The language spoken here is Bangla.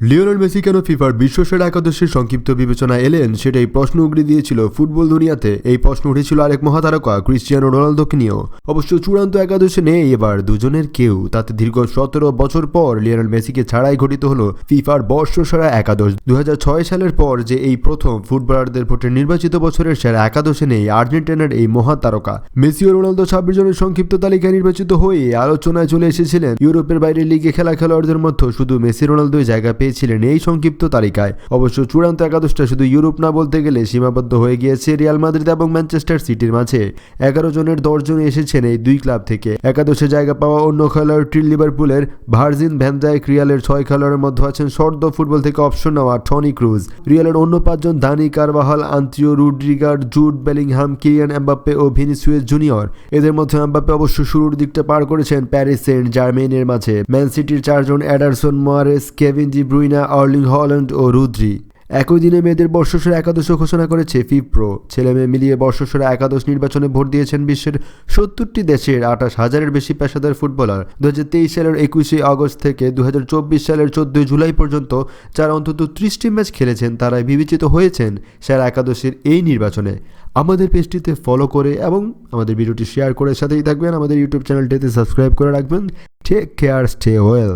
লিওনেল মেসি কেন ফিফার বিশ্বসেরা একাদশের সংক্ষিপ্ত বিবেচনা এলেন সেটাই প্রশ্ন উগড়ে দিয়েছিল ফুটবল দুনিয়াতে। এই প্রশ্ন উঠেছিল আরেক মহাতারকা ক্রিশ্চিয়ানো রোনালদোকে নিয়েও। অবশ্য চূড়ান্ত একাদশে নেই এবার দুজনের কেউ। তাতে দীর্ঘ সতেরো বছর পর লিওনেল মেসিকে ছাড়াই ঘটিত হলো ফিফার বর্ষসেরা একাদশ। দু হাজার ছয় সালের পর যে এই প্রথম ফুটবলারদের ভোটে নির্বাচিত বছরের সেরা একাদশে নেই আর্জেন্টিনার এই মহাতারকা। মেসি ও রোনালদো ছাব্বিশ জনের সংক্ষিপ্ত তালিকায় নির্বাচিত হয়ে আলোচনায় চলে এসেছিলেন ইউরোপের বাইরে লিগে খেলা খেলোয়াড়দের মধ্যে শুধু মেসি রোনালদোই জায়গা পেয়েছিলেন এই সংক্ষিপ্ত তালিকায়। অবশ্য চূড়ান্ত একাদশটা শুধু ইউরোপ না বলতে গেলে সীমাবদ্ধ হয়ে গিয়েছে রিয়াল মাদ্রিদ এবং ম্যানচেস্টার সিটির মাঝে। এগারো জনের দশ জন এসেছেন এই দুই ক্লাব থেকে। একাদশে জায়গা পাওয়া অন্য খেলোয়াড় ট্রিল লিভারপুলের ভার্জিন ভ্যানজাইক রিয়ালের ছয় খেলোয়াড়ের মধ্যে আছেন সর্দ ফুটবল থেকে অপশন নেওয়া টনি ক্রুজ। রিয়ালের অন্য পাঁচজন Dani Carvajal Antonio Rudiger Jude Bellingham Kylian Mbappe ও ভিনিসুয়েস জুনিয়র। এদের মধ্যে এমবাপ্পে অবশ্য শুরুর দিকটা পার করেছেন প্যারিস সেন্ট জার্মেনের মাঝে। ম্যান সিটির চারজন Ederson Moraes, Kevin De Bruyne Erling Haaland ও রুদ্রি। একই দিনে মেয়েদের বর্ষসেরা একাদশ ঘোষণা করেছে ফিপ্রো ছেলে মেয়ে মিলিয়ে বর্ষসেরা একাদশ নির্বাচনে ভোট দিয়েছেন বিশ্বের সত্তরটি দেশের আঠাশ হাজারের বেশি পেশাদার ফুটবলার। দু হাজার তেইশ সালের একুশে আগস্ট থেকে দু হাজার চব্বিশ সালের চোদ্দই জুলাই পর্যন্ত যারা অন্তত ত্রিশটি ম্যাচ খেলেছেন, তারাই বিবেচিত হয়েছেন সেরা একাদশের এই নির্বাচনে। আমাদের পেজটিতে ফলো করে এবং আমাদের ভিডিওটি শেয়ার করে সাথেই থাকবেন। আমাদের ইউটিউব চ্যানেলটিতে সাবস্ক্রাইব করে রাখবেন। Take care stay well